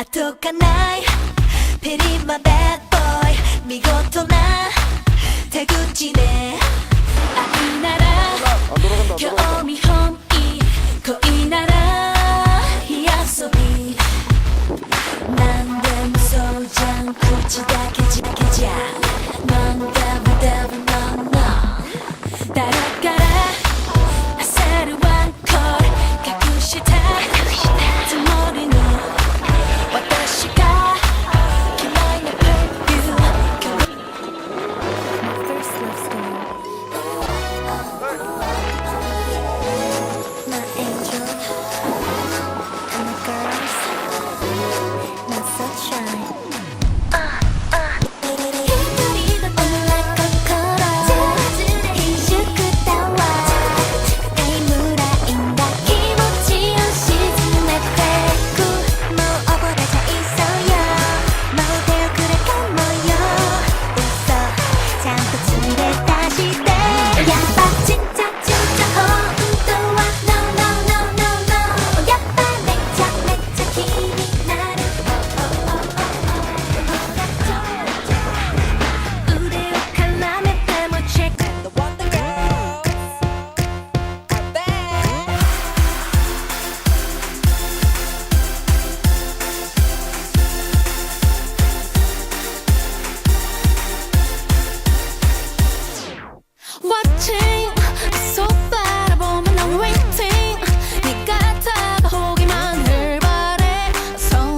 I took a knife, 미고토 나 대구지네. 아이 나라, 겨우미 홈이 거이 나라 약속이. 난내 소장 굳이다 깨지 깨지야. 넌 더블 더블 넌너 따라가. 連れ出して